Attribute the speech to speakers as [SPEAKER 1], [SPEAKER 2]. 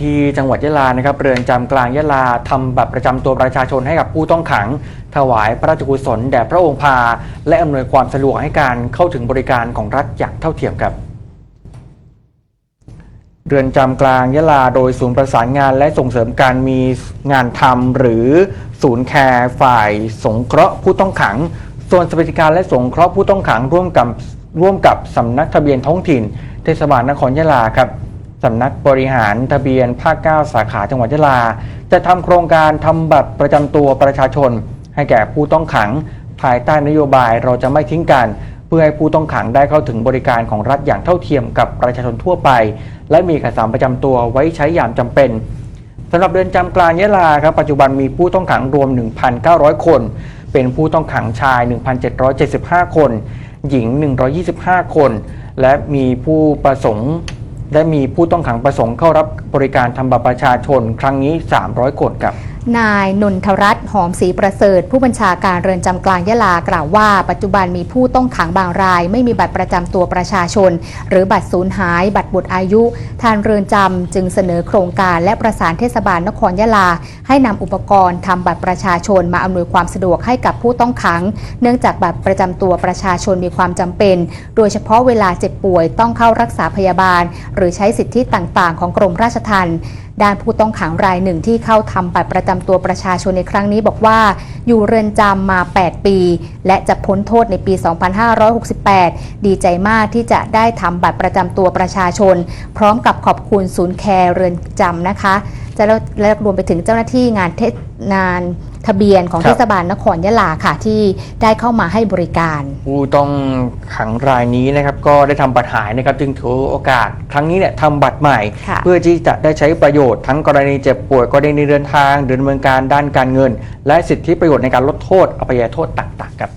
[SPEAKER 1] ที่จังหวัดยะลานะครับเรือนจำกลางยะลาทำบัตรประจำตัวประชาชนให้กับผู้ต้องขัง ถวายพระราชกุศลแด่พระองค์พา และอำนวยความสะดวกให้การเข้าถึงบริการของรัฐอย่างเท่าเทียมครับเรือนจำกลางยะลาโดยศูนย์ประสานงานและส่งเสริมการมีงานทำหรือศูนย์แคร์ฝ่ายสงเคราะห์ผู้ต้องขังส่วนสวัสดิการและสงเคราะห์ผู้ต้องขังร่วมกับร่วมกับสำนักทะเบียนท้องถิ่น เทศบาลนครยะลาครับ สำนักบริหารทะเบียนภาค 9 สาขาจังหวัดยะลา จะทำโครงการทำบัตรประจำตัวประชาชน ให้แก่ผู้ต้องขัง ภายใต้นโยบายเราจะไม่ทิ้งกัน เพื่อให้ผู้ต้องขังได้เข้าถึงบริการของรัฐอย่างเท่าเทียมกับประชาชนทั่วไป และมีเอกสารประจำตัวไว้ใช้ยามจำเป็นสำหรับเรือนจำกลางยะลาครับปัจจุบันมีผู้ต้องขังรวม 1,900 คน เป็นผู้ต้องขังชาย 1,775 คน หญิง 125 คน และมีผู้ประสงค์ ได้มีผู้ต้องขังประสงค์เข้ารับบริการทำบัตรประชาชนครั้งนี้ 300 คนครับ
[SPEAKER 2] นายนนทรัตน์หอมศรีประเสริฐ ผู้บัญชาการเรือนจำกลางยะลากล่าวว่า ปัจจุบันมีผู้ต้องขังบางราย ไม่มีบัตรประจำตัวประชาชน หรือบัตรสูญหาย บัตรบุตรอายุ ทางเรือนจำจึงเสนอโครงการและประสานเทศบาลนครยะลา ให้นำอุปกรณ์ทำบัตรประชาชนมาอำนวยความสะดวกให้กับผู้ต้องขัง เนื่องจากบัตรประจำตัวประชาชนมีความจำเป็น โดยเฉพาะเวลาเจ็บป่วยต้องเข้ารักษาพยาบาล หรือใช้สิทธิต่างๆ ของกรมราชทัณฑ์ด้านผู้ต้องขังรายหนึ่งที่เข้าทำบัตรประจำตัวประชาชนในครั้งนี้บอกว่า อยู่เรือนจำมา 8 ปี และจะพ้นโทษในปี 2568 ดีใจมากที่จะได้ทำบัตรประจำตัวประชาชน พร้อมกับขอบคุณศูนย์แคร์เรือนจำนะคะ แล้วและรวมไปถึงเจ้าหน้าที่งานเทศงานทะเบียนของ
[SPEAKER 1] ครับ
[SPEAKER 2] เทศบาลนครยะลาค่ะ ที่ได้เข้ามาให้บริการ
[SPEAKER 1] ผู้ต้องขังรายนี้นะครับก็ได้ทำบัตรหายนะครับจึงถือโอกาส ครั้งนี้เนี่ยทำบัตรใหม่
[SPEAKER 2] ค่ะ
[SPEAKER 1] เพื่อที่จะได้ใช้ประโยชน์ทั้งกรณีเจ็บป่วยกรณีเดินทางเดินเมืองการด้านการเงิน และสิทธิประโยชน์ในการลดโทษอภัยโทษต่างๆครับ